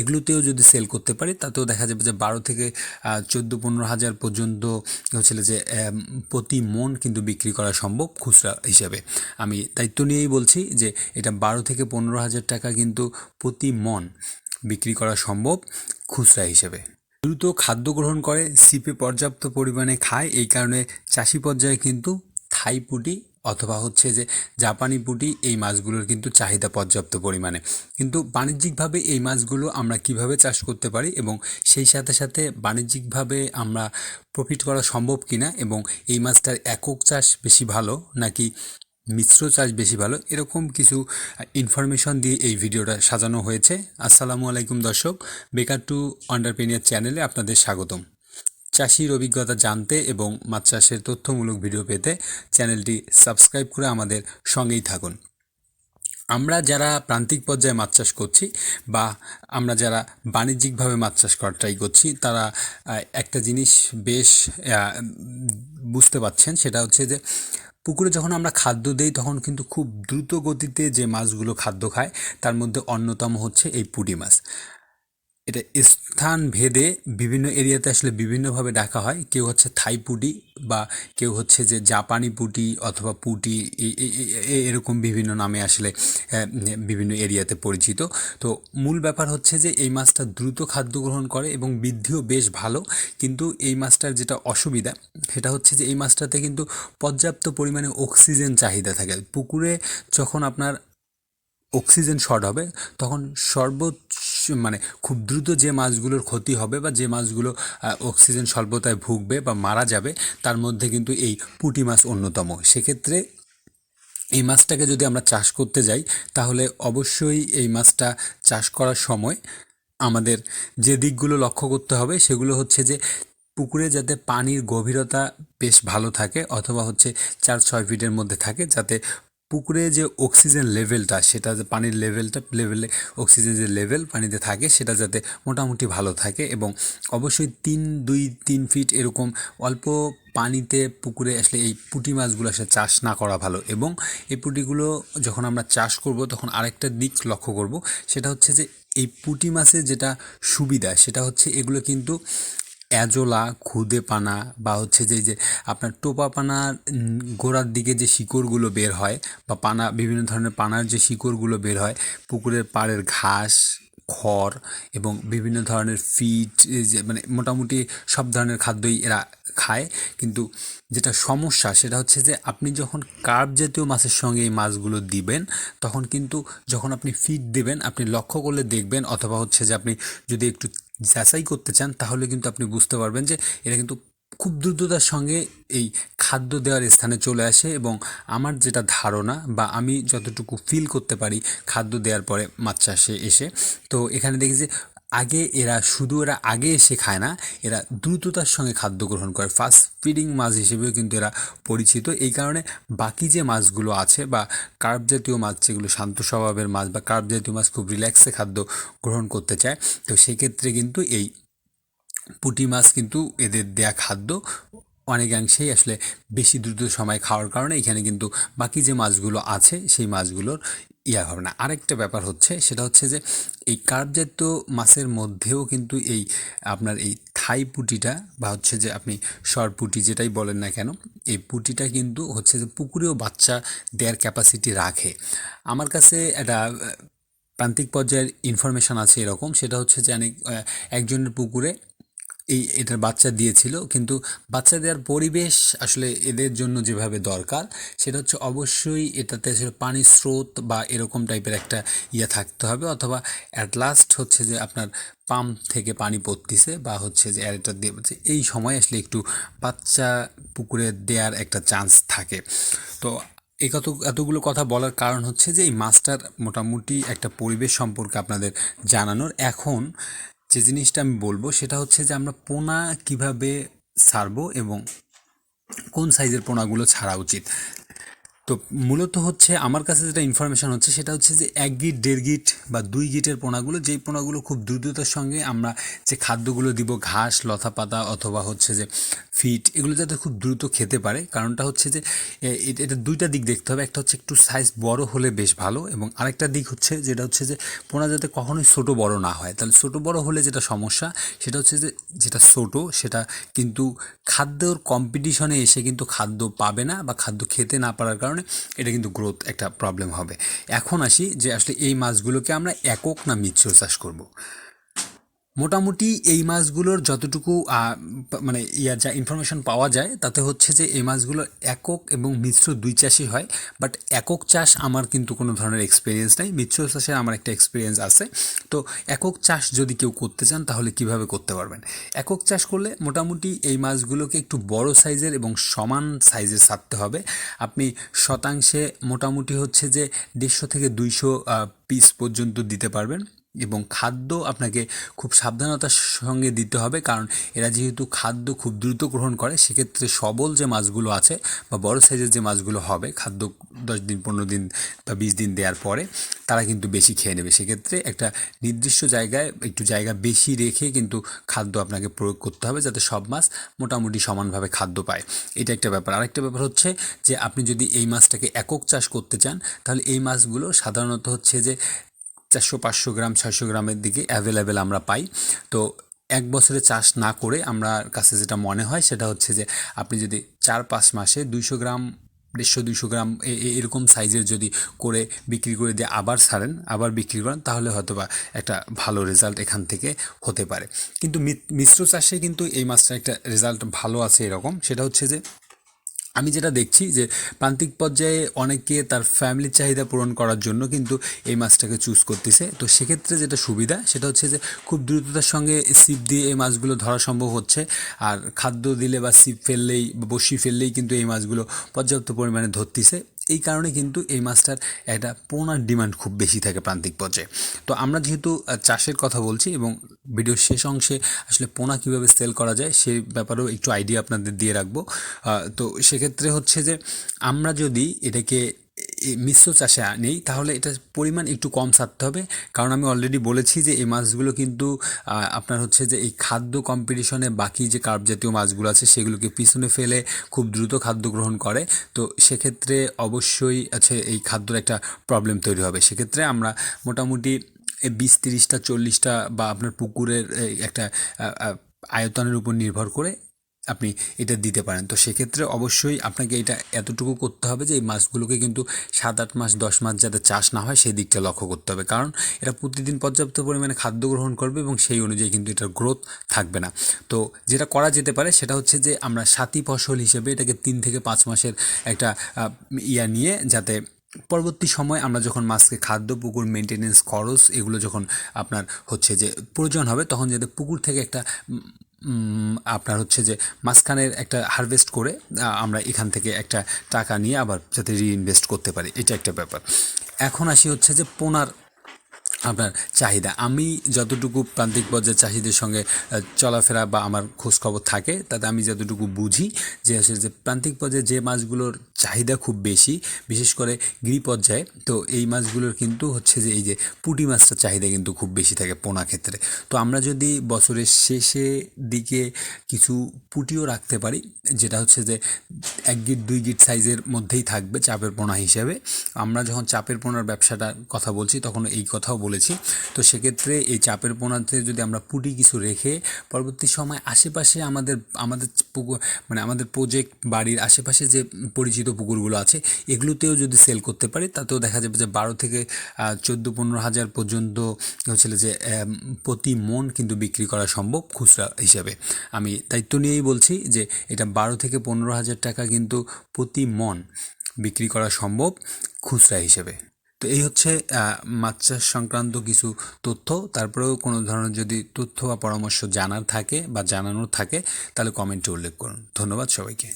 এগুলোতেও যদি সেল করতে পারি, তাতেও দেখা যাবে যে বারো থেকে চোদ্দ, পনেরো হাজার পর্যন্ত হচ্ছে যে প্রতি মন কিন্তু বিক্রি করা সম্ভব খুচরা হিসাবে। আমি দায়িত্ব নিয়েই বলছি যে এটা বারো থেকে পনেরো হাজার টাকা কিন্তু প্রতি মন বিক্রি করা সম্ভব খুচরা হিসেবে। দ্রুত খাদ্য গ্রহণ করে, সিপে পর্যাপ্ত পরিমাণে খায়, এই কারণে চাষি পর্যায়ে কিন্তু থাই পুটি অথবা হচ্ছে যে জাপানি পুটি, এই মাছগুলোর কিন্তু চাহিদা পর্যাপ্ত পরিমাণে। কিন্তু বাণিজ্যিকভাবে এই মাছগুলো আমরা কীভাবে চাষ করতে পারি এবং সেই সাথে সাথে বাণিজ্যিকভাবে আমরা প্রফিট করা সম্ভব কিনা এবং এই মাছটার একক চাষ বেশি ভালো নাকি মিশ্র চাষ বেশি ভালো, এরকম কিছু ইনফরমেশন দিয়ে এই ভিডিওটা সাজানো হয়েছে। আসসালামু আলাইকুম দর্শক বেকার টু আন্ডারপেনিয়ার চ্যানেলে আপনাদের স্বাগতম। চাষির অভিজ্ঞতা জানতে এবং মাছ চাষের তথ্যমূলক ভিডিও পেতে চ্যানেলটি সাবস্ক্রাইব করে আমাদের সঙ্গেই থাকুন। আমরা যারা প্রান্তিক পর্যায়ে মাছ চাষ করছি বা আমরা যারা বাণিজ্যিকভাবে মাছ চাষ ট্রাই করছি, তারা একটা জিনিস বেশ বুঝতে পাচ্ছেন সেটা হচ্ছে যে পুকুরে যখন আমরা খাদ্য দেই, তখন কিন্তু খুব দ্রুত গতিতে যে মাছগুলো খাদ্য খায়, তার মধ্যে অন্যতম হচ্ছে এই পুঁটি মাছ। এটা স্থান ভেদে বিভিন্ন এরিয়াতে আসলে বিভিন্নভাবে ডাকা হয়। কেউ হচ্ছে থাই পুটি বা কেউ হচ্ছে যে জাপানি পুটি অথবা পুটি এরকম বিভিন্ন নামে আসলে বিভিন্ন এরিয়াতে পরিচিত। তো মূল ব্যাপার হচ্ছে যে এই মাছটা দ্রুত খাদ্য গ্রহণ করে এবং বৃদ্ধিও বেশ ভালো। কিন্তু এই মাছটার যেটা অসুবিধা, সেটা হচ্ছে যে এই মাছটাতে কিন্তু পর্যাপ্ত পরিমাণে অক্সিজেন চাহিদা থাকে। পুকুরে যখন আপনার অক্সিজেন শর্ট হবে, তখন সর্বোচ্চ মানে খুব দ্রুত যে মাছগুলোর ক্ষতি হবে বা যে মাছগুলো অক্সিজেন স্বল্পতায় ভুগবে বা মারা যাবে, তার মধ্যে কিন্তু এই পুঁটি মাছ অন্যতম। সেক্ষেত্রে এই মাছটাকে যদি আমরা চাষ করতে যাই, তাহলে অবশ্যই এই মাছটা চাষ করার সময় আমাদের যে দিকগুলো লক্ষ্য করতে হবে, সেগুলো হচ্ছে যে পুকুরে যাতে পানির গভীরতা বেশ ভালো থাকে, অথবা হচ্ছে চার ছয় ফিটের মধ্যে থাকে, যাতে পুকুরে যে অক্সিজেন লেভেলটা সেটা যে পানির লেভেলটা লেভেলে অক্সিজেন যে লেভেল পানিতে থাকে, সেটা যাতে মোটামুটি ভালো থাকে এবং অবশ্যই তিন, দুই, তিন ফিট এরকম অল্প পানিতে পুকুরে আসলে এই পুঁটি মাছগুলো আসলে চাষ না করা ভালো এবং এই পুঁটিগুলো যখন আমরা চাষ করব, তখন আরেকটা দিক লক্ষ্য করব, সেটা হচ্ছে যে এই পুঁটি মাছের যেটা সুবিধা, সেটা হচ্ছে এগুলো কিন্তু অ্যাজোলা খুদে পানা বা হচ্ছে যে যে আপনার টোপা পানার গোড়ার দিকে যে শিকড়গুলো বের হয় বা পানা, বিভিন্ন ধরনের পানার যে শিকড়গুলো বের হয়, পুকুরের পাড়ের ঘাস, খড় এবং বিভিন্ন ধরনের ফিড যে মানে মোটামুটি সব ধরনের খাদ্যই এরা খায়। কিন্তু যেটা সমস্যা সেটা হচ্ছে যে, আপনি যখন কার্প জাতীয় মাছের সঙ্গে এই মাছগুলো দিবেন, তখন কিন্তু যখন আপনি ফিড দেবেন, আপনি লক্ষ্য করলে দেখবেন অথবা হচ্ছে যে, আপনি যদি একটু যাচাই করতে চান, তাহলে কিন্তু আপনি বুঝতে পারবেন যে এটা কিন্তু খুব দ্রুততার সঙ্গে এই খাদ্য দেওয়ার স্থানে চলে আসে এবং আমার যেটা ধারণা বা আমি যতটুকু ফিল করতে পারি খাদ্য দেওয়ার পরে মাছ চাষে এসে, তো এখানে দেখি যে আগে এরা শুধু এরা আগে এসে খায় না, এরা দ্রুততার সঙ্গে খাদ্য গ্রহণ করে। ফাস্ট ফিডিং মাছ হিসেবেও কিন্তু এরা পরিচিত। এই কারণে বাকি যে মাছগুলো আছে বা কার্প জাতীয় মাছ, যেগুলো শান্ত স্বভাবের মাছ বা কার্প জাতীয় মাছ খুব রিল্যাক্সে খাদ্য গ্রহণ করতে চায়, তো সেক্ষেত্রে কিন্তু এই পুঁটি মাছ কিন্তু এদের দেয়া খাদ্য অনেকাংশেই আসলে বেশি দ্রুত সময় খাওয়ার কারণে এখানে কিন্তু বাকি যে মাছগুলো আছে, সেই মাছগুলোর ইয়া হবে না। আরেকটা ব্যাপার হচ্ছে, সেটা হচ্ছে যে এই কার্প জাতীয় মাছের মধ্যেও কিন্তু এই আপনার এই থাই পুঁটিটা বা হচ্ছে যে আপনি সর পুঁটি যেটাই বলেন না কেন, এই পুঁটিটা কিন্তু হচ্ছে যে পুকুরেও বাচ্চা দেওয়ার ক্যাপাসিটি রাখে। আমার কাছে একটা প্রান্তিক পর্যায়ের ইনফরমেশন আছে এরকম, সেটা হচ্ছে যে অনেক একজনের পুকুরে এই এটার বাচ্চা দিয়েছিল। কিন্তু বাচ্চা দেওয়ার পরিবেশ আসলে এদের জন্য যেভাবে দরকার, সেটা হচ্ছে অবশ্যই এটাতে আসলে পানির স্রোত বা এরকম টাইপের একটা ইয়ে থাকতে হবে। অথবা অ্যাট লাস্ট হচ্ছে যে আপনার পাম্প থেকে পানি পড়তিছে বা হচ্ছে যে অ্যারেটার দিয়ে এই সময় আসলে একটু বাচ্চা পুকুরে দেওয়ার একটা চান্স থাকে। তো এই কত, এতগুলো কথা বলার কারণ হচ্ছে যে এই মাছটার মোটামুটি একটা পরিবেশ সম্পর্কে আপনাদের জানানোর। এখন যে জিনিসটা আমি বলব সেটা হচ্ছে যে আমরা পোনা কীভাবে ছাড়বো এবং কোন সাইজের পোনাগুলো ছাড়া উচিত। তো মূলত হচ্ছে আমার কাছে যেটা ইনফরমেশান হচ্ছে সেটা হচ্ছে যে এক গিট দেড় গিট বা দুই গিটের পোনাগুলো যেই পোনাগুলো খুব দ্রুততার সঙ্গে আমরা যে খাদ্যগুলো দিব, ঘাস লতা পাতা অথবা হচ্ছে যে ফিট এগুলো যাতে খুব দ্রুত খেতে পারে। কারণটা হচ্ছে যে এটা দুইটা দিক দেখতে হবে। একটা হচ্ছে একটু সাইজ বড় হলে বেশ ভালো এবং আরেকটা দিক হচ্ছে যেটা হচ্ছে যে পোনা যাতে কখনোই ছোটো বড় না হয়। তাহলে ছোটো বড় হলে যেটা সমস্যা, সেটা হচ্ছে যে যেটা ছোটো, সেটা কিন্তু খাদ্যর কম্পিটিশনে এসে কিন্তু খাদ্য পাবে না বা খাদ্য খেতে না পারার কারণে এটা কিন্তু গ্রোথ একটা প্রবলেম হবে। এখন আসি যে আসলে এই মাছগুলোকে আমরা একক না মিশ্র চাষ করব? মোটামুটি এই মাছগুলোর যতটুকু মানে ইয়ার যা ইনফরমেশন পাওয়া যায়, তাতে হচ্ছে যে এই মাছগুলো একক এবং মিশ্র দুই চাষই হয়। বাট একক চাষ আমার কিন্তু কোনো ধরনের এক্সপিরিয়েন্স নেই। মিশ্র চাষে আমার একটা এক্সপিরিয়েন্স আছে। তো একক চাষ যদি কেউ করতে চান, তাহলে কীভাবে করতে পারবেন? একক চাষ করলে মোটামুটি এই মাছগুলোকে একটু বড় সাইজের এবং সমান সাইজের ছাড়তে হবে। আপনি শতাংশে মোটামুটি হচ্ছে যে দেড়শো থেকে দুইশো পিস পর্যন্ত দিতে পারবেন। এবং খাদ্য আপনাকে খুব সাবধানতার সঙ্গে দিতে হবে। কারণ এরা যেহেতু খাদ্য খুব দ্রুত গ্রহণ করে, সেক্ষেত্রে সবল যে মাছগুলো আছে বা বড় সাইজের যে মাছগুলো হবে, খাদ্য দশ দিন, পনেরো দিন বা বিশ দিন দেওয়ার পরে তারা কিন্তু বেশি খেয়ে নেবে। সেক্ষেত্রে একটা নির্দিষ্ট জায়গায় একটু জায়গা বেশি রেখে কিন্তু খাদ্য আপনাকে প্রয়োগ করতে হবে যাতে সব মাছ মোটামুটি সমানভাবে খাদ্য পায়। এটা একটা ব্যাপার। আরেকটা ব্যাপার হচ্ছে যে আপনি যদি এই মাছটাকে একক চাষ করতে চান, তাহলে এই মাছগুলো সাধারণত হচ্ছে যে চারশো, পাঁচশো গ্রাম, ছয়শো গ্রামের দিকে অ্যাভেলেবেল আমরা পাই। তো এক বছরে চাষ না করে আমরা কাছে যেটা মনে হয় সেটা হচ্ছে যে আপনি যদি চার পাঁচ মাসে দুইশো গ্রাম, দেড়শো, দুইশো গ্রাম এরকম সাইজের যদি করে বিক্রি করে দিয়ে আবার ছাড়েন, আবার বিক্রি করেন, তাহলে হয়তো বা একটা ভালো রেজাল্ট এখান থেকে হতে পারে। কিন্তু মিশ্র চাষে কিন্তু এই মাছটা একটা রেজাল্ট ভালো আছে এরকম। সেটা হচ্ছে যে আমি যেটা দেখছি যে প্রান্তিক পর্যায়ে অনেকে তার ফ্যামিলির চাহিদা পূরণ করার জন্য কিন্তু এই মাছটাকে চুজ করতেছে। তো সেক্ষেত্রে যেটা সুবিধা, সেটা হচ্ছে যে খুব দ্রুততার সঙ্গে সিপ দিয়ে এই মাছগুলো ধরা সম্ভব হচ্ছে। আর খাদ্য দিলে বা সিপ ফেললেই বসি ফেললেই কিন্তু এই মাছগুলো পর্যাপ্ত পরিমাণে ধরতেছে। এই কারণে কিন্তু এই মাছটার একটা পোনার ডিমান্ড খুব বেশি থাকে প্রান্তিক পর্যায়ে। তো আমরা যেহেতু চাষের কথা বলছি এবং ভিডিওর শেষ অংশে আসলে পোনা কীভাবে সেল করা যায় সেই ব্যাপারেও একটু আইডিয়া আপনাদের দিয়ে রাখব। তো সেক্ষেত্রে হচ্ছে যে, আমরা যদি এটাকে মিশ্র চাষে নেই, তাহলে এটা পরিমাণ একটু কম ছাড়তে হবে। কারণ আমি অলরেডি বলেছি যে এই মাছগুলো কিন্তু আপনার হচ্ছে যে এই খাদ্য কম্পিটিশনে বাকি যে কার্প জাতীয় মাছগুলো আছে, সেগুলোকে পিছনে ফেলে খুব দ্রুত খাদ্য গ্রহণ করে। তো সেক্ষেত্রে অবশ্যই আছে এই খাদ্যর একটা প্রবলেম তৈরি হবে। সেক্ষেত্রে আমরা মোটামুটি বিশ, তিরিশটা, চল্লিশটা বা আপনার পুকুরের একটা আয়তনের উপর নির্ভর করে আপনি এটা দিতে পারেন। তো সেক্ষেত্রে অবশ্যই আপনাকে এটা এতটুকু করতে হবে যে এই মাছগুলোকে কিন্তু সাত আট মাস, দশ মাস যাতে চাষ না হয় সেই দিকটা লক্ষ্য করতে হবে। কারণ এরা প্রতিদিন পর্যাপ্ত পরিমাণে খাদ্য গ্রহণ করবে এবং সেই অনুযায়ী কিন্তু এটার গ্রোথ থাকবে না। তো যেটা করা যেতে পারে সেটা হচ্ছে যে আমরা সাথী ফসল হিসেবে এটাকে তিন থেকে পাঁচ মাসের একটা ইয়া নিয়ে যাতে পরবর্তী সময় আমরা যখন মাছকে খাদ্য, পুকুর মেনটেনেন্স খরচ এগুলো যখন আপনার হচ্ছে যে প্রয়োজন হবে তখন যাতে পুকুর থেকে একটা আপনার হচ্ছে যে মাঝখানের একটা হারভেস্ট করে আমরা এখান থেকে একটা টাকা নিয়ে আবার যাতে রিইনভেস্ট করতে পারি। এটা একটা ব্যাপার। এখন আসি হচ্ছে যে পোনার আপনার চাহিদা। আমি যতটুকু প্রান্তিক পর্যায়ের চাহিদার সঙ্গে চলাফেরা বা আমার খোঁজখবর থাকে, তাতে আমি যতটুকু বুঝি যে আসলে যে প্রান্তিক পর্যায়ে যে মাছগুলোর চাহিদা খুব বেশি, বিশেষ করে গৃহ পর্যায়ে, তো এই মাছগুলোর কিন্তু হচ্ছে যে এই যে পুঁটি মাছটার চাহিদা কিন্তু খুব বেশি থাকে পোনা ক্ষেত্রে। তো আমরা যদি বছরের শেষে দিকে কিছু পুঁটিও রাখতে পারি, যেটা হচ্ছে যে এক গিট, দুই গিট সাইজের মধ্যেই থাকবে চাপের পোনা হিসেবে, আমরা যখন চাপের পোনার ব্যবসাটার কথা বলছি, তখন এই কথাও বলেছি। তো সেক্ষেত্রে এই চাপের পোনাতে যদি আমরা পুঁটি কিছু রেখে পরবর্তী সময় আশেপাশে আমাদের আমাদের পুকুর মানে আমাদের প্রজেক্ট বাড়ির আশেপাশে যে পরিচিত পুকুরগুলো আছে, এগুলোতেও যদি সেল করতে পারি, তাতেও দেখা যাবে যে বারো থেকে চোদ্দ, পনেরো হাজার পর্যন্ত হচ্ছিল যে প্রতি মন কিন্তু বিক্রি করা সম্ভব খুচরা হিসাবে। আমি দায়িত্ব নিয়েই বলছি যে এটা বারো থেকে পনেরো হাজার টাকা কিন্তু প্রতি মন বিক্রি করা সম্ভব খুচরা হিসেবে। তো এই হচ্ছে মাছ চাষ সংক্রান্ত কিছু তথ্য। তারপরেও কোনো ধরনের যদি তথ্য বা পরামর্শ জানার থাকে বা জানানোর থাকে, তাহলে কমেন্টে উল্লেখ করুন। ধন্যবাদ সবাইকে।